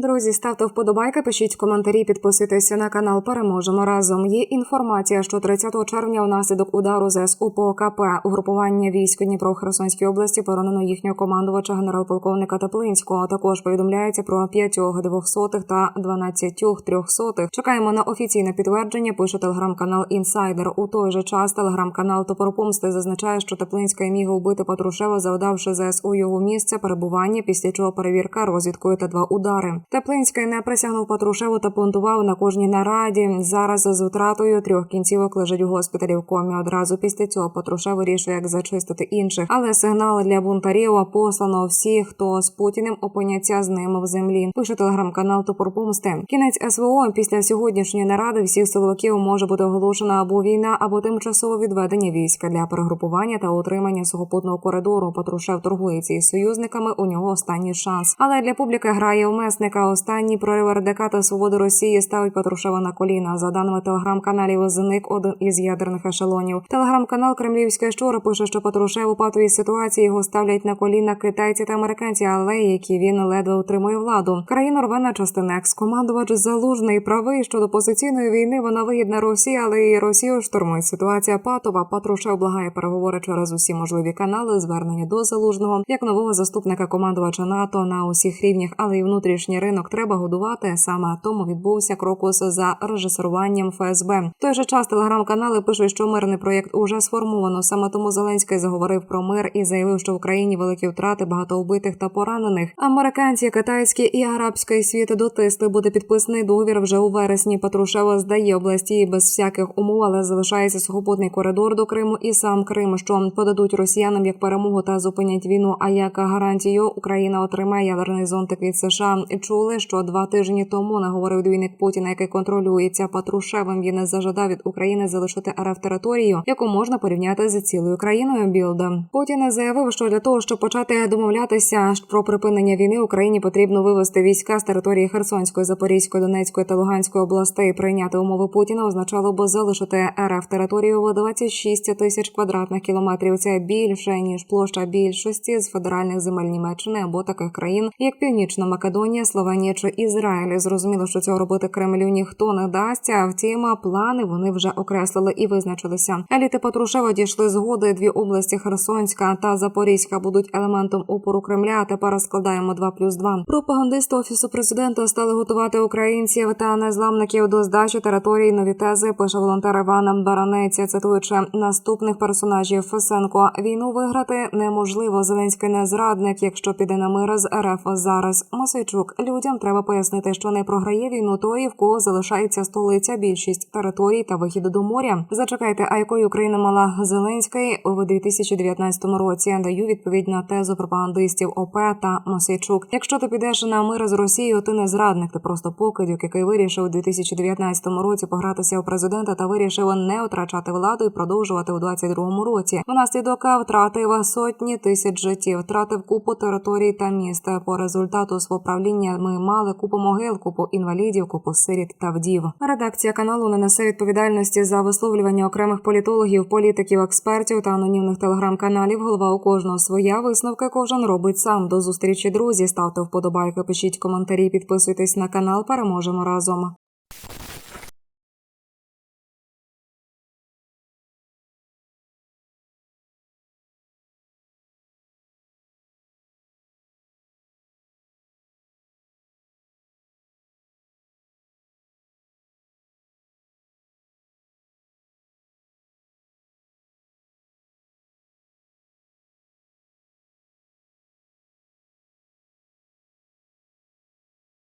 Друзі, ставте вподобайки, пишіть коментарі, підписуйтеся на канал. Переможемо разом. Є інформація, що 30 червня внаслідок удару ЗСУ по ОКП угрупування військ Дніпро Херсонській області поранено їхнього командувача генерал-полковника Теплинського. Також повідомляється про п'ятьох двохсотих та дванадцятьох трьохсотих. Чекаємо на офіційне підтвердження. Пише телеграм-канал Інсайдер. У той же час телеграм-канал Топоропомсти зазначає, що Теплинська міг убити Патрушева, завдавши ЗСУ його місце перебування, після чого перевірка розвідкою та два удари. Теплинський не присягнув Патрушеву та понтував на кожній нараді. Зараз з втратою трьох кінцівок лежить у госпіталі в комі. Одразу після цього Патрушев вирішує, як зачистити інших. Але сигнал для бунтарів послано всіх, хто з Путіним опиняться з ними в землі. Пише телеграм-канал Топор Помсти. Кінець СВО після сьогоднішньої наради всіх силовиків може бути оголошена або війна, або тимчасове відведення війська для перегрупування та утримання сухопутного коридору. Патрушев торгується із союзниками. У нього останній шанс. Але для публіки грає у месника. Останній прорив РДК свободи Росії ставить Патрушева на коліна. За даними телеграм-каналів, зник один із ядерних ешелонів. Телеграм-канал Кремлівська щора пише, що Патрушев у патовій ситуації його ставлять на коліна китайці та американці, але які він ледве утримує владу. Країну рве на частини екс-командувач залужний правий щодо позиційної війни. Вона вигідна Росії, але і Росію штурмує. Ситуація патова. Патрушев благає переговори через усі можливі канали. Звернення до залужного як нового заступника командувача НАТО на усіх рівнях, але й внутрішній ринок треба годувати. Саме тому відбувся крокус за режисеруванням ФСБ. В той же час телеграм-канали пишуть, що мирний проєкт уже сформовано. Саме тому Зеленський заговорив про мир і заявив, що в Україні великі втрати, багато вбитих та поранених. Американці, китайські і арабський світ дотисли. Буде підписаний договір вже у вересні. Патрушева здає області без всяких умов, але залишається сухопутний коридор до Криму і сам Крим, що подадуть росіянам як перемогу та зупинять війну. А як гарантію Україна отримає ядерний зонтик від США. Чули, що два тижні тому наговорив двійник Путіна, який контролюється Патрушевим. Він зажадав від України залишити РФ територію, яку можна порівняти з цілою країною. Білда Путін заявив, що для того, щоб почати домовлятися про припинення війни, Україні потрібно вивести війська з території Херсонської, Запорізької, Донецької та Луганської областей. Прийняти умови Путіна означало б залишити РФ територію в 26 тисяч квадратних кілометрів. Це більше ніж площа більшості з федеральних земель Німеччини або таких країн, як Північна Македонія, Словенія чи Ізраїль. Зрозуміло, що цього робити Кремлю ніхто не дасть. Втім, плани вони вже окреслили і визначилися. Еліти Патрушева дійшли згоди. Дві області Херсонська та Запорізька будуть елементом опору Кремля. Тепер складаємо 2 плюс 2. Пропагандисти офісу президента стали готувати українців та незламників до здачі території. Нові тези пише волонтер Іван Баранець, цитуючи наступних персонажів Фесенко. Війну виграти неможливо. Зеленський не зрадник, якщо піде на мир з РФ зараз. Мосейчук людям треба пояснити, що не програє війну той, в кого залишається столиця, більшість територій та вихід до моря. Зачекайте, а якою Україна мала Зеленський у 2019 році? Даю відповідь на тезу пропагандистів ОП та Мосейчук. Якщо ти підеш на мир з Росією, ти не зрадник, ти просто покидьок, який вирішив у 2019 році погратися у президента та вирішив не втрачати владу і продовжувати у 2022 році. Внаслідок втратив сотні тисяч життів, втратив купу територій та міст. По результату свого правління ми мали купу могил, купу інвалідів, купу сиріт та вдів. Редакція каналу не несе відповідальності за висловлювання окремих політологів, політиків, експертів та анонімних телеграм-каналів. Голова у кожного своя висновки кожен робить сам. До зустрічі друзі. Ставте вподобайки, пишіть коментарі, підписуйтесь на канал. Переможемо разом.